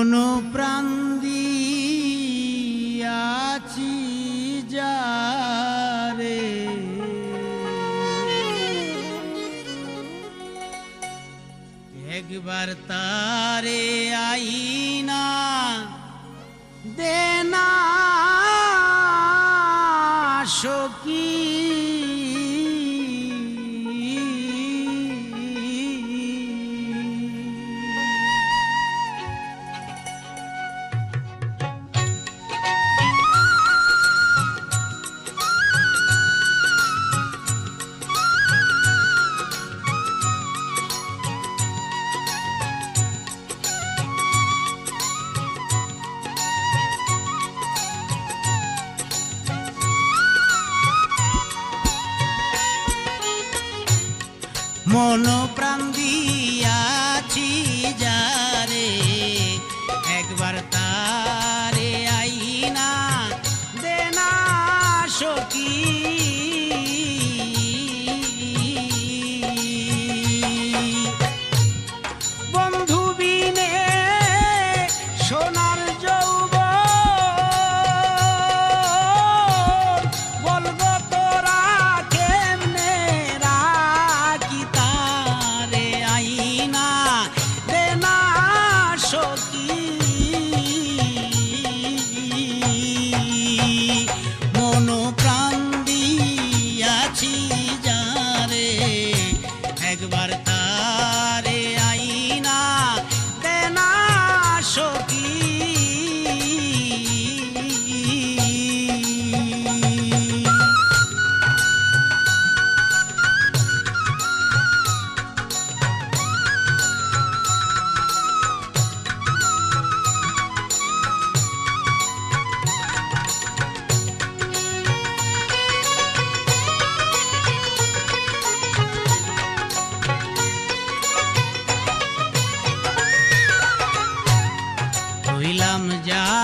মন প্রাণ দিয়াছি যারে একবার তারে আইনা দেনা সখী no problem. Chi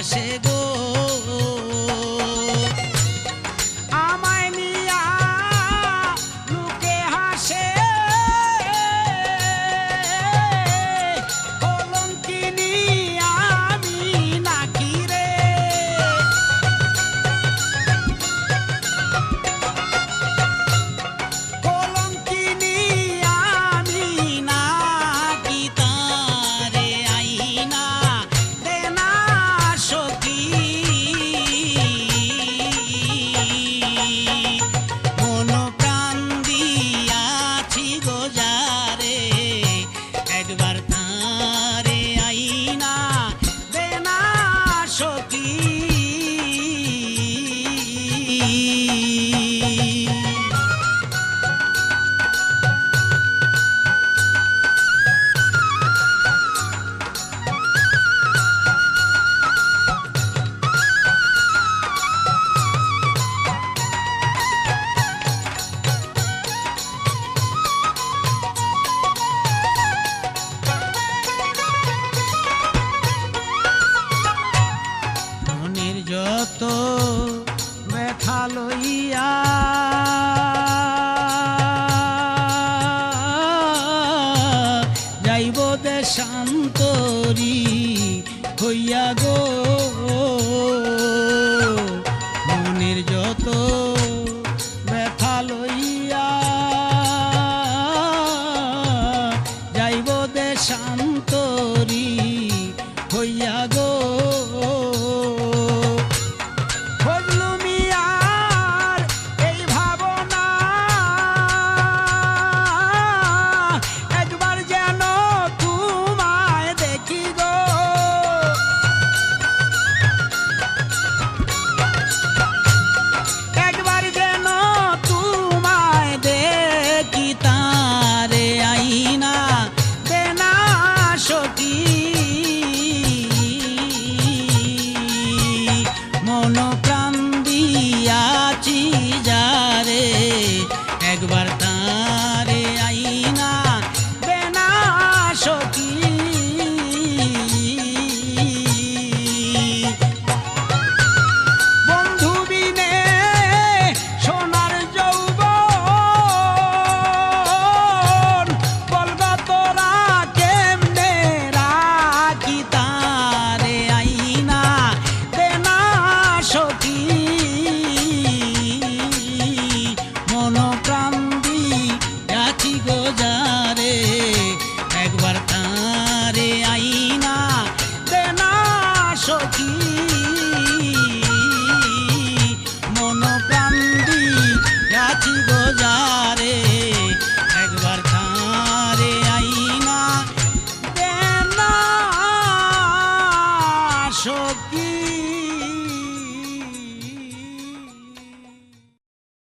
আকাশে গো যত ব্যথা লইয়া। যাইব দেশান্তরী হইয়া গো। প্রাণ দিয়াছি যারে একবার তা